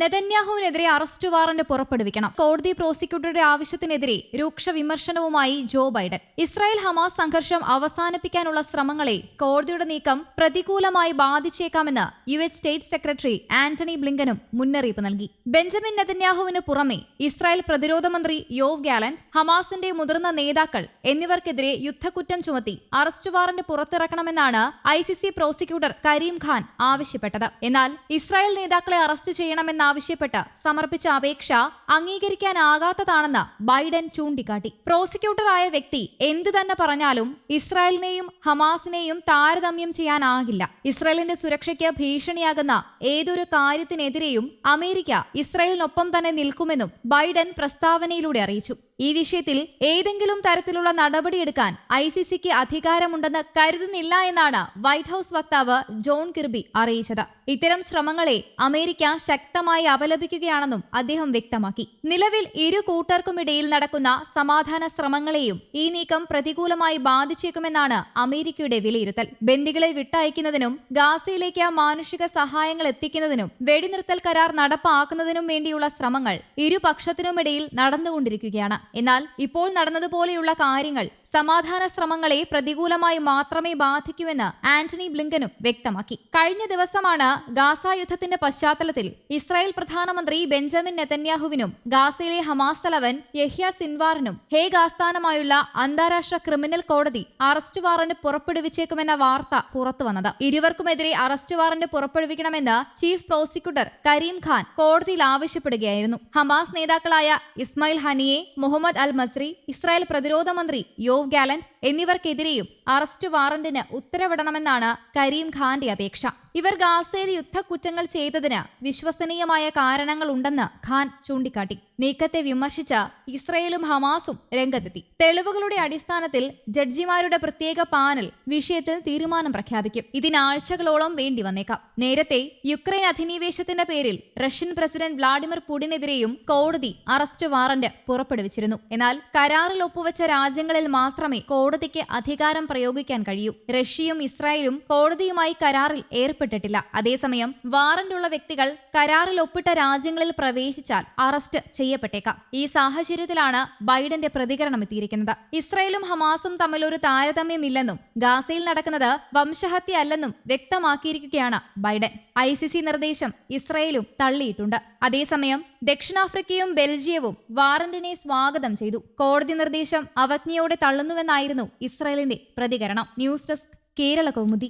നെതന്യാഹുവിനെതിരെ arrest warrant പുറപ്പെടുവിക്കണം. കോടതി പ്രോസിക്യൂട്ടറുടെ ആവശ്യത്തിനെതിരെ രൂക്ഷ വിമർശനവുമായി ജോ ബൈഡൻ. ഇസ്രായേൽ ഹമാസ് സംഘർഷം അവസാനിപ്പിക്കാനുള്ള ശ്രമങ്ങളെ കോടതിയുടെ നീക്കം പ്രതികൂലമായി ബാധിച്ചേക്കാമെന്ന് U S state secretary Antony ബ്ലിങ്കനും മുന്നറിയിപ്പ് നൽകി. ബെഞ്ചമിൻ നെതന്യാഹുവിന് പുറമെ ഇസ്രായേൽ പ്രതിരോധ മന്ത്രി യോവ് ഗാലന്റ് ഹമാസിന്റെ മുതിർന്ന നേതാക്കൾ എന്നിവർക്കെതിരെ യുദ്ധക്കുറ്റം ചുമത്തി arrest warrant പുറത്തിറക്കണമെന്നാണ് I C C prosecutor Karim Khan ആവശ്യപ്പെട്ടത്. എന്നാൽ ഇസ്രായേൽ നേതാക്കളെ അറസ്റ്റ് ചെയ്യണമെന്നാവശ്യപ്പെട്ട് സമർപ്പിച്ച അപേക്ഷ അംഗീകരിക്കാനാകാത്തതാണെന്ന് ബൈഡൻ ചൂണ്ടിക്കാട്ടി. പ്രോസിക്യൂട്ടറായ വ്യക്തി എന്തു തന്നെ പറഞ്ഞാലും ഇസ്രായേലിനെയും ഹമാസിനെയും താരതമ്യം ചെയ്യാനാകില്ല. ഇസ്രായേലിന്റെ സുരക്ഷയ്ക്ക് ഭീഷണിയാകുന്ന ഏതൊരു കാര്യത്തിനെതിരെയും അമേരിക്ക ഇസ്രായേലിനൊപ്പം തന്നെ നിൽക്കുമെന്നും ബൈഡൻ പ്രസ്താവനയിലൂടെ അറിയിച്ചു. ഈ വിഷയത്തിൽ ഏതെങ്കിലും തരത്തിലുള്ള നടപടിയെടുക്കാൻ ഐ സി സിക്ക് അധികാരമുണ്ടെന്ന് കരുതുന്നില്ല എന്നാണ് വൈറ്റ് ഹൌസ് വക്താവ് ജോൺ കിർബി അറിയിച്ചത്. ഇത്തരം ശ്രമങ്ങളെ അമേരിക്ക ശക്തമായി അപലപിക്കുകയാണെന്നും അദ്ദേഹം വ്യക്തമാക്കി. നിലവിൽ ഇരു കൂട്ടർക്കുമിടയിൽ നടക്കുന്ന സമാധാന ശ്രമങ്ങളെയും ഈ നീക്കം പ്രതികൂലമായി ബാധിച്ചേക്കുമെന്നാണ് അമേരിക്കയുടെ വിലയിരുത്തൽ. ബന്ദികളെ വിട്ടയക്കുന്നതിനും ഗാസയിലേക്ക് മാനുഷിക സഹായങ്ങൾ എത്തിക്കുന്നതിനും വെടിനിർത്തൽ കരാർ നടപ്പാക്കുന്നതിനും വേണ്ടിയുള്ള ശ്രമങ്ങൾ ഇരുപക്ഷത്തിനുമിടയിൽ നടന്നുകൊണ്ടിരിക്കുകയാണ്. എന്നാൽ ഇപ്പോൾ നടന്നതുപോലെയുള്ള കാര്യങ്ങൾ സമാധാന ശ്രമങ്ങളെ പ്രതികൂലമായി മാത്രമേ ബാധിക്കൂവെന്ന് ആന്റണി ബ്ലിങ്കനും വ്യക്തമാക്കി. കഴിഞ്ഞ ദിവസമാണ് ഗാസ യുദ്ധത്തിന്റെ പശ്ചാത്തലത്തിൽ ഇസ്രായേൽ പ്രധാനമന്ത്രി ബെഞ്ചമിൻ നെതന്യാഹുവിനും ഗാസയിലെ ഹമാസ് തലവൻ യഹ്യ സിൻവാറിനും ഹേഗ് ആസ്ഥാനമായുള്ള അന്താരാഷ്ട്ര ക്രിമിനൽ കോടതി അറസ്റ്റ് വാറന്റ് പുറപ്പെടുവിച്ചേക്കുമെന്ന വാർത്ത പുറത്തുവന്നത് ഇരുവർക്കുമെതിരെ അറസ്റ്റ് വാറന്റ് പുറപ്പെടുവിക്കണമെന്ന് ചീഫ് പ്രോസിക്യൂട്ടർ കരീം ഖാൻ കോടതിയിൽ ആവശ്യപ്പെടുകയായിരുന്നു. ഹമാസ് നേതാക്കളായ Ismail Haniyeh Mohammed al Masri Israel പ്രതിരോധ മന്ത്രി യോവ് ഗാലന്റ് എന്നിവർക്കെതിരെയും അറസ്റ്റ് വാറന്റിന് ഉത്തരവിടണമെന്നാണ് കരീം ഖാന്റെ അപേക്ഷ. ഇവർ ഗാസയിൽ യുദ്ധക്കുറ്റങ്ങൾ ചെയ്തതിന് വിശ്വസനീയമായ കാരണങ്ങൾ ഉണ്ടെന്ന് ഖാൻ ചൂണ്ടിക്കാട്ടി. നീക്കത്തെ വിമർശിച്ച ഇസ്രയേലും ഹമാസും രംഗത്തെത്തി. തെളിവുകളുടെ അടിസ്ഥാനത്തിൽ ജഡ്ജിമാരുടെ പ്രത്യേക പാനൽ വിഷയത്തിൽ തീരുമാനം പ്രഖ്യാപിക്കും. ഇതിനാഴ്ചകളോളം വേണ്ടി വന്നേക്കാം. നേരത്തെ യുക്രൈൻ അധിനിവേശത്തിന്റെ പേരിൽ റഷ്യൻ പ്രസിഡന്റ് വ്ളാഡിമിർ പുടിനെതിരെയും കോടതി അറസ്റ്റ് വാറന്റ് പുറപ്പെടുവിച്ചിരുന്നു. എന്നാൽ കരാറിൽ ഒപ്പുവെച്ച രാജ്യങ്ങളിൽ മാത്രമേ കോടതിക്ക് അധികാരം പ്രയോഗിക്കാൻ കഴിയൂ. റഷ്യയും ഇസ്രായേലും കോടതിയുമായി കരാറിൽ ഏർപ്പെട്ടിട്ടില്ല. അതേസമയം വാറന്റുള്ള വ്യക്തികൾ കരാറിൽ ഒപ്പിട്ട രാജ്യങ്ങളിൽ പ്രവേശിച്ചാൽ അറസ്റ്റ് ചെയ്യപ്പെട്ടേക്കാം. ഈ സാഹചര്യത്തിലാണ് ബൈഡന്റെ പ്രതികരണം എത്തിയിരിക്കുന്നത്. ഇസ്രായേലും ഹമാസും തമ്മിൽ ഒരു താരതമ്യമില്ലെന്നും ഗാസയിൽ നടക്കുന്നത് വംശഹത്യ അല്ലെന്നും വ്യക്തമാക്കിയിരിക്കുകയാണ് ബൈഡൻ. ഐ സി സി നിർദ്ദേശം ഇസ്രായേലും തള്ളിയിട്ടുണ്ട്. അതേസമയം ദക്ഷിണാഫ്രിക്കയും ബെൽജിയവും വാറന്റിനെ സ്വാഗതം ചെയ്തു. കോടതി നിർദ്ദേശം അവജ്ഞയോടെ തള്ളുന്നുവെന്നായിരുന്നു ഇസ്രായേലിന്റെ പ്രതികരണം. News desk Kerala Kaumudi.